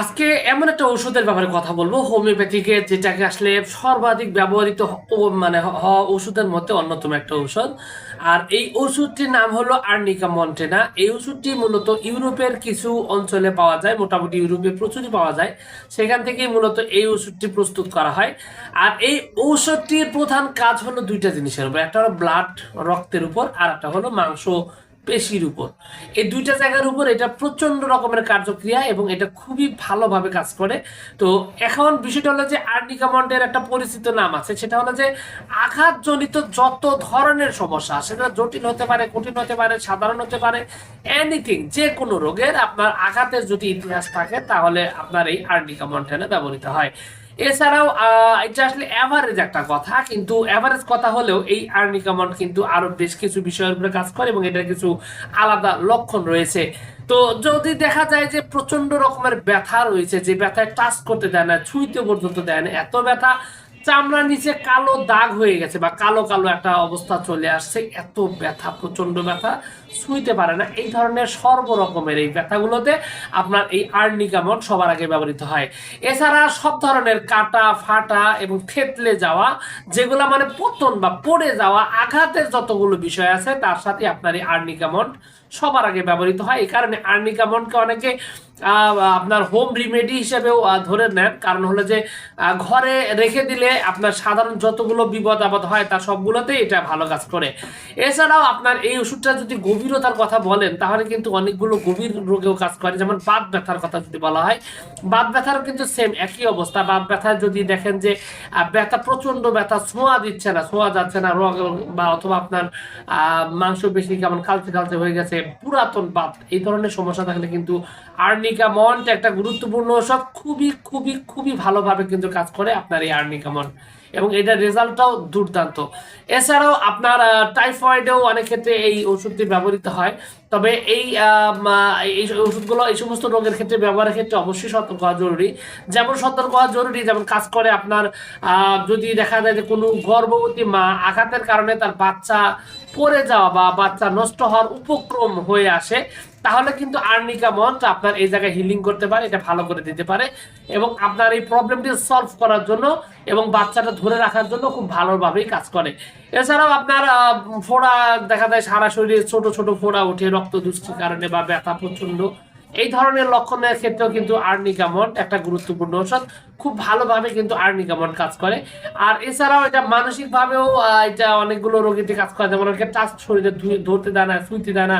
আজকে এমন একটা ঔষধের ব্যাপারে কথা বলব। হোমিওপ্যাথিকে যেটাকে আসলে সর্বাধিক ব্যবহৃত মানে ওষুধের মধ্যে অন্যতম একটা ঔষধ। আর এই ওষুধটির নাম হলো আর্নিকা মন্টেনা। এই ওষুধটি মূলত ইউরোপের কিছু অঞ্চলে পাওয়া যায়, মোটামুটি ইউরোপে প্রচুরই পাওয়া যায়। সেখান থেকেই মূলত এই ওষুধটি প্রস্তুত করা হয়। আর এই ঔষধটির প্রধান কাজ হলো দুইটা জিনিসের উপর। একটা হলো ব্লাড রক্তের উপর, আর একটা হলো মাংস পেশির উপর এই দুইটা জায়গার উপর এটা প্রচণ্ড রকমের কার্যক্রিয়া এবং এটা খুবই ভালোভাবে কাজ করে। তো এখন বিষয়টা হলো যে আর্নিকামন্ডের একটা পরিচিত নাম আছে, সেটা হলো যে আঘাতজনিত যত ধরনের সমস্যা সেটা জটিল হতে পারে, কঠিন হতে পারে, সাধারণ হতে পারে এনিথিং যে কোনো রোগের আপনার আঘাতের যদি ইতিহাস থাকে, তাহলে আপনার এই আর্নিকামন্টেনে ব্যবহৃত হয়। এছাড়াও এটা আসলে অ্যাভারেজ একটা কথা, কিন্তু অ্যাভারেজ কথা হলেও এই আর্নিকামন কিন্তু আরও বেশ কিছু বিষয়ের উপরে কাজ করে এবং এটার কিছু আলাদা লক্ষণ রয়েছে। তো যদি দেখা যায় যে প্রচণ্ড রকমের ব্যথা রয়েছে, যে ব্যথায় টাচ করতে দেয় না, ছুঁইতে পর্যন্ত দেয় না, এত ব্যথা চামড়ার নিচে কালো দাগ হয়ে গেছে বা কালো কালো একটা অবস্থা চলে আসছে, এত ব্যথা প্রচণ্ড ব্যথা ছুঁইতে পারে না। এই ধরনের সর্বরকমের এই ব্যথাগুলোতে আপনার এই আর্নিকামন সবার আগে ব্যবহৃত হয়। এছাড়া সব ধরনের কাটা, ফাটা এবং থেতলে যাওয়া, যেগুলো মানে পতন বা পড়ে যাওয়া আঘাতের যতগুলো বিষয় আছে, তার সাথে আপনার এই আর্নিকামন সবার আগে ব্যবহৃত হয়। এই কারণে আর্নিকামনকে অনেকে আপনার হোম রিমেডি হিসেবেও ধরে নেন। কারণ হলো যে ঘরে রেখে দিলে আপনার সাধারণ যতগুলো বিপদ আপদ হয় তার সবগুলোতেই এটা ভালো কাজ করে। এছাড়াও আপনার এই ওষুধটা যদি গভীরতার কথা বলেন তাহলে কিন্তু অনেকগুলো গভীর রোগেও কাজ করে। যেমন বাত ব্যথার কথা যদি বলা হয় বাত ব্যথারও কিন্তু সেম একই অবস্থা। বাত ব্যথা যদি দেখেন যে ব্যথা প্রচণ্ড ব্যথা ছোঁয়া দিচ্ছে না ছোঁয়া যাচ্ছে না রোগ বা অথবা আপনার আহ, মাংস বেশি কেমন কালচে কালচে হয়ে গেছে পুরাতন বাত এই ধরনের সমস্যা থাকলে কিন্তু আর্নিকা মন্ট একটা গুরুত্বপূর্ণ সব খুবই খুবই খুবই ভালোভাবে কিন্তু কাজ করে আপনার এই আর্নিকা মন এবং এটার রেজাল্টটাও দুর্দান্ত। এছাড়াও আপনার টাইফয়েডেও অনেক ক্ষেত্রে এই ওষুধটি ব্যবহৃত হয়। তবে এই এই ওষুধগুলো, এই সমস্ত রোগের ক্ষেত্রে ব্যবহারের ক্ষেত্রে অবশ্যই সতর্ক হওয়া জরুরি। যেমন সতর্ক হওয়া জরুরি, যেমন কাজ করে আপনার যদি দেখা যায় যে কোনো গর্ভবতী মা আঘাতের কারণে তার বাচ্চা পড়ে যাওয়া বা বাচ্চা নষ্ট হওয়ার উপক্রম হয়ে আসে, তাহলে কিন্তু আর্নিকা মন্ত্র আপনার এই জায়গায় হিলিং করতে পারে, এটা ভালো করে দিতে পারে এবং আপনার এই প্রবলেমটি সলভ করার জন্য এবং বাচ্চাটা ধরে রাখার জন্য খুব ভালোভাবেই কাজ করে। এছাড়াও আপনার ফোড়া দেখা যায় সারা শরীরে ছোট ছোট ফোড়া ওঠে রক্ত দুষ্টির কারণে বা ব্যথা প্রচণ্ড এই ধরনের লক্ষণের ক্ষেত্রেও কিন্তু আর্নিকামন্ট একটা গুরুত্বপূর্ণ ঔষধ। খুব ভালোভাবে কিন্তু আর্নিকামন্ট কাজ করে। আর এছাড়াও এটা মানসিকভাবেও এটা অনেকগুলো রোগীতে কাজ করে। যেমন অনেকে টাচ শরীরে ধরতে দেয় না, শুইতে দেয় না।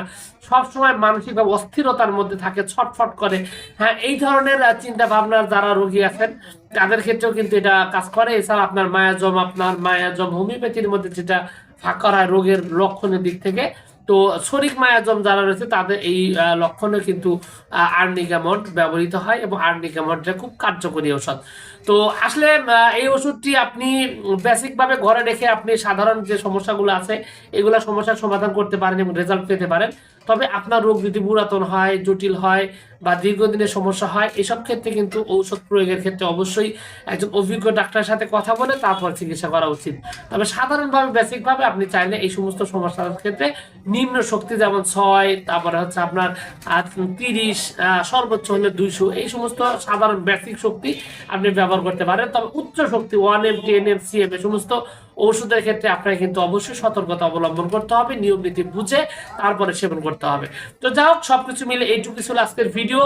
সবসময় মানসিকভাবে অস্থিরতার মধ্যে থাকে, ছটফট করে। হ্যাঁ এই ধরনের চিন্তা ভাবনার যারা রোগী আছেন, তাদের ক্ষেত্রেও কিন্তু এটা কাজ করে। এছাড়া আপনার মায়াজম আপনার মায়াজম হোমিওপ্যাথির মধ্যে যেটা করা হয় রোগের লক্ষণের দিক থেকে তো শরিক মায়াজম যারা রয়েছে, তাদের এই লক্ষণে কিন্তু আর্নিকামন্ট ব্যবহৃত হয় এবং আর্নিকামন্টটা খুব কার্যকরী ঔষধ। তো আসলে এই ওষুধটি আপনি বেসিকভাবে ঘরে রেখে আপনি সাধারণ যে সমস্যাগুলো আছে, এগুলো সমস্যার সমাধান করতে পারেন এবং রেজাল্ট পেতে পারেন। তবে আপনার রোগ যদি পুরাতন হয়, জটিল হয় বা দীর্ঘদিনের সমস্যা হয়, এসব ক্ষেত্রে কিন্তু ঔষধ প্রয়োগের ক্ষেত্রে অবশ্যই একজন অভিজ্ঞ ডাক্তারের সাথে কথা বলে তারপর চিকিৎসা করা উচিত। তবে সাধারণভাবে বেসিকভাবে আপনি চাইলে এই সমস্ত সমস্যার ক্ষেত্রে নিম্ন শক্তি যেমন ছয়, তারপরে হচ্ছে আপনার তিরিশ সর্বোচ্চ হলে দুইশো। এই সমস্ত সাধারণ বেসিক শক্তি আপনি ব্যবহার করতে পারেন। তবে উচ্চ শক্তি one M ten M C M এই সমস্ত ওষুধের ক্ষেত্রে আপনাকে কিন্তু অবশ্যই সতর্কতা অবলম্বন করতে হবে নিয়ম নীতি বুঝে তারপরে সেবন করতে হবে। তো যাই হোক, সবকিছু মিলে এইটুকু ছিল আজকের ভিডিও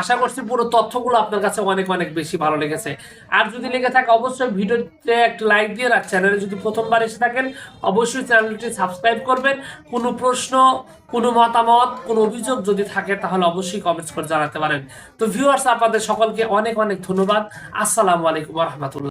আশা করছি পুরো তথ্যগুলো আপনার কাছে অনেক অনেক বেশি ভালো লেগেছে। আর যদি লেগে থাকে, অবশ্যই ভিডিওতে একটা লাইক দিয়ে রাখ চ্যানেলে যদি প্রথমবার এসে থাকেন, অবশ্যই চ্যানেলটি সাবস্ক্রাইব করবেন। কোনো প্রশ্ন, কোনো মতামত, কোনো অভিযোগ যদি থাকে, তাহলে অবশ্যই কমেন্টস করে জানাতে পারেন। তো ভিউয়ার্স আপনাদের সকলকে অনেক অনেক ধন্যবাদ। আসসালামু আলাইকুম রহমতুল্লাহ।